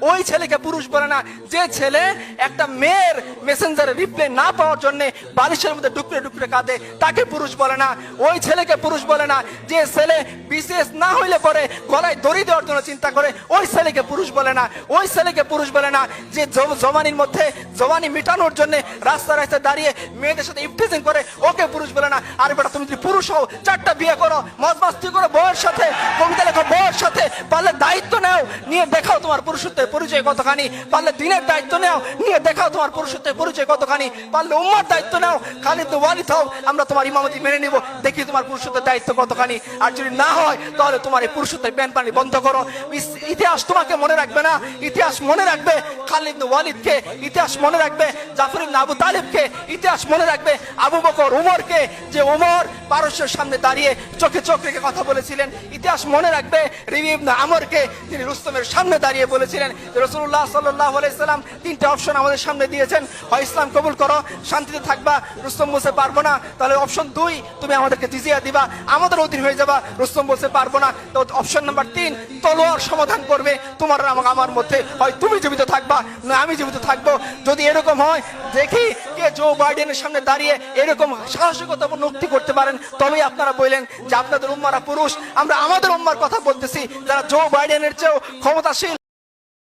ওই ছেলেকে পুরুষ বলে না। যে ছেলে একটা মেয়ের মেসেঞ্জারে রিপ্লাই না পাওয়ার জন্য বালিশের মধ্যে ডুকরে ডুকরে কাঁদে, তাকে পুরুষ বলে না। ওই ছেলেকে পুরুষ বলে না। যে ছেলে বিশেষ না হইলে পরে গলায় দড়ি দেওয়ার জন্য চিন্তা করে, ওই ছেলেকে পুরুষ বলে না। ওই ছেলেকে পুরুষ বলে না। যে জ- জওয়ানির মধ্যে জওয়ানি মেটানোর জন্য রাস্তা রাস্তায় দাঁড়িয়ে মেয়েদের সাথে ইফটিজিং করে, ওকে পুরুষ বলে না। আর বেটা, তুমি পুরুষ হও, চারটা বিয়ে করো মদ মাস্তি করো, বউয়ের সাথে, কবিতা লেখো, বউয়ের সাথে, পারলে দায়িত্ব নাও, নিয়ে দেখাও তোমার পুরুষত্বের পরিচয় কতখানি, পারলে দিনের দায়িত্ব নাও, নিয়ে দেখাও তোমার পুরুষত্বের পরিচয় কতখানি, পারলে উম্মার দায়িত্ব নাও খালি তো ওয়ালিদ হও, আমরা তোমার ইমামতি মেনে নিব, দেখি তোমার পুরুষত্বের দায়িত্ব কতখানি, আর যদি না হয়, তাহলে তোমার এই পুরুষত্বের ব্যান পানি বন্ধ করো। ইতিহাস তোমাকে মনে রাখবে না, ইতিহাস মনে রাখবে, খালিদ ওয়ালিদকে, ইতিহাস মনে রাখবে, জাফর আবু তালিবকে, ইতিহাস মনে রাখবে, আবু বকর, উমরকে, যে উমর পারস্যের সামনে দাঁড়িয়ে চোখে চোখ রেখে কথা বলেছিলেন। ইতিহাস মনে রাখবে, রিবি ইবনে আমরকে তিনি রুস্তমের সামনে দাঁড়িয়ে বলেছিলেন রসুল্লাহ সাল্লাহ আলাইসাল্লাম তিনটে অপশন আমাদের সামনে দিয়েছেন। হয় ইসলাম কবুল করো, শান্তিতে থাকবা, রুস্তম বলতে পারব না। তাহলে অপশন দুই, তুমি আমাদেরকে জিজিয়া দিবা, আমাদের অধীন হয়ে যাবা, রুস্তম বলতে পারব না। তো অপশন নাম্বার তিন, তলোয়ার সমাধান করবে, তোমার আর আমার মধ্যে। হয় তুমি জীবিত থাকবা, না আমি জীবিত থাকব। যদি এরকম হয়, দেখি কে জো বাইডেনের সামনে দাঁড়িয়ে এরকম সাহসিকতা মুক্তি করতে পারেন তবেই আপনারা বললেন যে আপনাদের উম্মারা পুরুষ, আমরা আমাদের উম্মার কথা বলতেছি, যারা জো বাইডেনের চেয়েও ক্ষমতাশীল